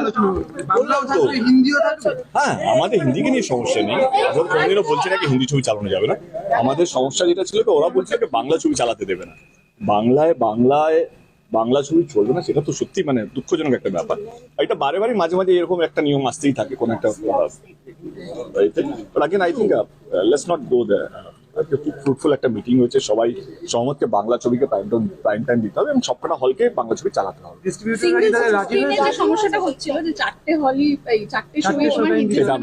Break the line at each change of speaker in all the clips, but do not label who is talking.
আলোচনা হলো বাংলাও থাকবে হিন্দিও থাকবে।
হ্যাঁ আমাদের হিন্দিকে নিয়ে সমস্যা নেই। আমরা কোনোদিনও বলছি না কি হিন্দি ছবি চালানো যাবে না। আমাদের সমস্যা যেটা ছিল ওরা বলছিল কি বাংলা ছবি চালাতে দেবে না। বাংলায় বাংলায় বাংলা ছবি চলবে না সেটা তো সত্যি মানে দুঃখজনক একটা ব্যাপার। এটা বারে বারে মাঝে মাঝে এরকম একটা নিয়ম আসতেই থাকে কোন একটা but I think let's not go the আজকে খুব ফ্রুটফুল একটা মিটিং হয়েছে। সবাই সহমতকে বাংলা ছবিকে প্রাইম টাইম প্রাইম টাইম দিতে হবে এবং সবকটা হলকে বাংলা ছবি চালাতে হবে।
সমস্যাটা হচ্ছিল যে চারটে হলই চারটে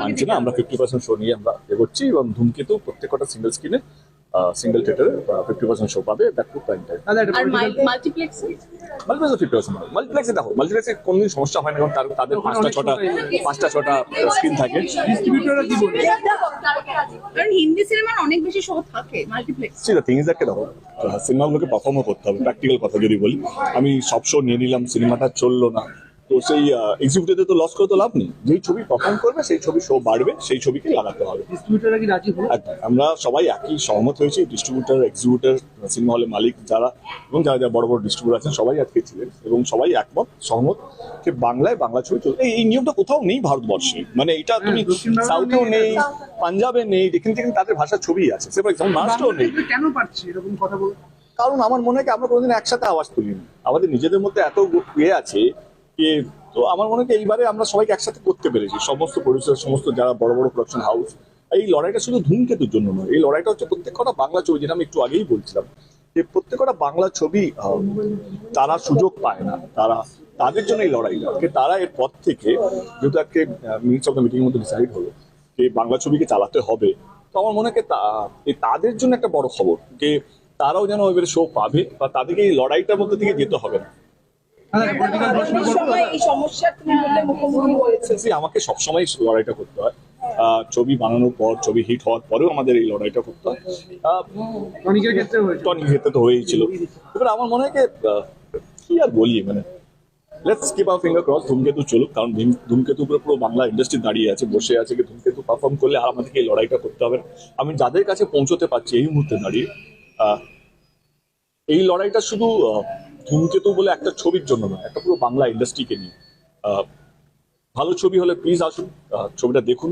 মানছি না আমরা ফিফটি পার্সেন্ট শো নিয়ে আমরা এগোচ্ছি এবং ধূমকেতু প্রত্যেকটা সিঙ্গেল স্ক্রিনে single theatre fifty percent show পাবে that too prime time
multiplex
fifty percent মাল্টিপ্লেক্সে দেখো মাল্টিপ্লেক্সে কোনোদিন সমস্যা হয় না কারণ তাদের পাঁচটা ছটা পাঁচটা ছটা স্ক্রিন থাকে।
ডিস্ট্রিবিউটররা কি বলবে
কারণ হিন্দি সিনেমার অনেক বেশি শো থাকে multiplex
see the thing is দেখো সিনেমাগুলোকে পারফর্মও করতে হবে প্র্যাকটিক্যাল কথা যদি বলি। আমি সব শো নিয়ে নিলাম সিনেমাটা চলল না। তো সেই এক্সিকিউটিভে তো লস করে তো লাভ নেই। যেই ছবি পারফর্ম করবে সেই ছবি শো বাড়বে সেই ছবিকে লাগাতে হবে।
ডিস্ট্রিবিউটররা কি রাজি হলো?
আমরা সবাই একই সহমত হয়েছি ডিস্ট্রিবিউটার এক্সিকিউটার সিনেমা হলের মালিক যারা এবং যারা যারা বড় বড় ডিস্ট্রিবিউটার আছেন সবাই আজকে ছিলেন এবং সবাই একমত সহমত যে বাংলায় বাংলা ছবি চলবে এই- নিয়মটা কোথাও নেই ভারতবর্ষে। মানে এটা তুমি
হ্যাঁ,
সাউথেও
নেই,
পাঞ্জাবে নেই যেখানে যেখানে তাদের ভাষার ছবি আছে সে ফর এক্সাম্পল মহারাষ্ট্রও নেই।
কেন পারছি? এরকম কথা বল।
কারণ আমার মনে হয় আমরা কোনোদিন একসাথে আওয়াজ তুলিনি। আমাদের নিজেদের মধ্যে এত ইয়ে আছে তো আমার মনে হয় এইবারে আমরা সবাইকে একসাথে করতে পেরেছি। সমস্ত প্রডিউসার সমস্ত যারা বড় বড় প্রোডাকশন হাউস এই লড়াইটা শুধু ধূমকেতুর জন্য নয়, এই লড়াইটা হচ্ছে প্রত্যেকটা বাংলা ছবি যেটা আমি একটু আগেই বলছিলাম, যে প্রত্যেকটা বাংলা ছবি তারা সুযোগ পায় না, তারা, তাদের জন্য এই লড়াইটা, যে তারা এর পর থেকে যেহেতু আজকে মিনিটস অফ দ্য মিটিং মধ্যে ডিসাইড হলো যে বাংলা ছবিকে চালাতে হবে, তো আমার মনে হয় তাদের জন্য একটা বড় খবর, যে তারাও যেন এবারে শো পাবে বা তাদেরকে এই লড়াইটার মধ্যে থেকে যেতে হবে না। আমাকে সবসময় লড়াইটা করতে হয়। আহ, ছবি বানানোর পর ছবি হিট হওয়ার পরেও আমাদের এই লড়াইটা করতে হয়।
টনিকের ক্ষেত্রে হয়েছে
টনি ক্ষেত্রে তো হয়েছিল এবার আমার মনে হয় কি আহ, আর বলি মানে let's keep our finger cross Dhumketu চলুক কারণ ধূম- ধূমকেতু উপরে পুরো বাংলা ইন্ডাস্ট্রি দাঁড়িয়ে আছে বসে আছে কি ধূমকেতু পারফর্ম করলে আর আমাদেরকে এই লড়াইটা করতে হবে আমি যাদের কাছে পৌঁছতে পারছি এই মুহূর্তে দাঁড়িয়ে আহ, এই লড়াইটা শুধু আহ, ধূমকেতু বলে একটা ছবির জন্য নয়, একটা পুরো বাংলা ইন্ডাস্ট্রিকে নিয়ে। ভালো ছবি হলে প্লিজ আসুন ছবিটা দেখুন।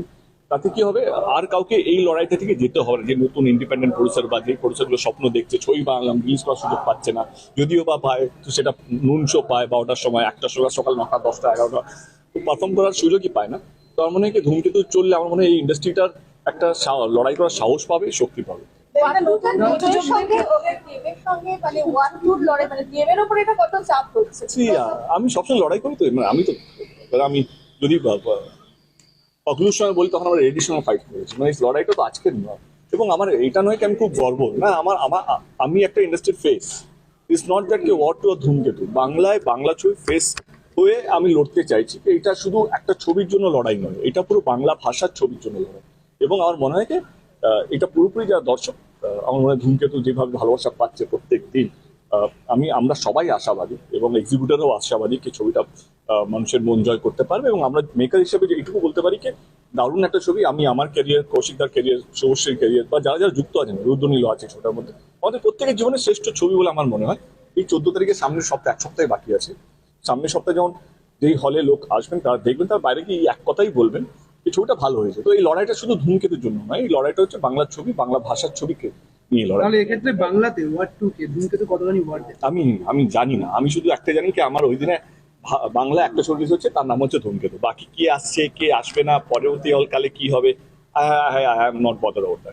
তাতে কি হবে, আর কাউকে এই লড়াইটা থেকে যেতে হবে যে নতুন ইন্ডিপেন্ডেন্ট প্রডিউসার বা যে প্রডিউসারগুলো স্বপ্ন দেখছে, ছবি বাংলা রিলিজ করার সুযোগ পাচ্ছে না, যদিও বা পায়, তো সেটা নুন শো পায় বারোটার সময় একটার সময় সকাল নটা, দশটা, এগারোটা, তো পারফর্ম করার সুযোগই পায় না। তো আমার মনে হয় কি, ধূমকেতু চললে আমার মনে হয় এই ইন্ডাস্ট্রিটার একটা লড়াই করার সাহস পাবে, শক্তি পাবে।
মানে মানে
আমি সবসময় লড়াই করি তো মানে আমি তো আমি যদি অগ্লুর সময় বলি তখন আমরা রেডির সঙ্গে ফাইট করেছি। মানে লড়াইটা তো আজকের নয়। এবং আমার এটা নয় কি আমি খুব গর্ব না আমার আমার আমি একটা ইন্ডাস্ট্রির ফেস ইটস নট দ্যাট কে ওয়াট টু ধূমকেতু বাংলায় বাংলা ছবি ফেস হয়ে আমি লড়তে চাইছি এটা শুধু একটা ছবির জন্য লড়াই নয়। এটা পুরো বাংলা ভাষার ছবির জন্য লড়াই। এবং আমার মনে হয় এটা পুরোপুরি যারা দর্শক আমার মনে হয় ধূমকেতু যেভাবে ভালোবাসা পাচ্ছে প্রত্যেক দিন আমি, আমরা সবাই আশাবাদী এবং এক্সিকিউটারও আশাবাদী কি ছবিটা মানুষের মন জয় করতে পারবে এবং আমরা মেকার হিসেবে এইটুকু বলতে পারি কি, দারুণ একটা ছবি, আমি আমার ক্যারিয়ার কৌশিকদার ক্যারিয়ার শুভশ্রীর ক্যারিয়ার বা যারা যারা যুক্ত আছেন রুদ্রনীল আছে ছোটার মধ্যে, আমাদের প্রত্যেকের জীবনের শ্রেষ্ঠ ছবি বলে আমার মনে হয়। এই চোদ্দ তারিখে সামনের সপ্তাহে, এক সপ্তাহে বাকি আছে। সামনের সপ্তাহে যেমন যেই হলে লোক আসবেন, তারা দেখবেন, তার বাইরে কি এক কথাই বলবেন এই ছবিটা ভালো হয়েছে। তো এই লড়াইটা শুধু ধূমকেতুর জন্য নয় এই লড়াইটা হচ্ছে বাংলার ছবি বাংলা ভাষার ছবিকে নিয়ে লড়াই।
তাহলে এক্ষেত্রে বাংলাতে ওয়ার্ড টু কে ধূমকেতু কতখানি ওয়ার্ড
আমি আমি জানি না। আমি শুধু একটা জানি কি আমার ওই দিনে বাংলা একটা ছবি হচ্ছে তার নাম হচ্ছে ধূমকেতু। বাকি কে আসছে কে আসবে না পরবর্তী কালে কি হবে? I am not bother over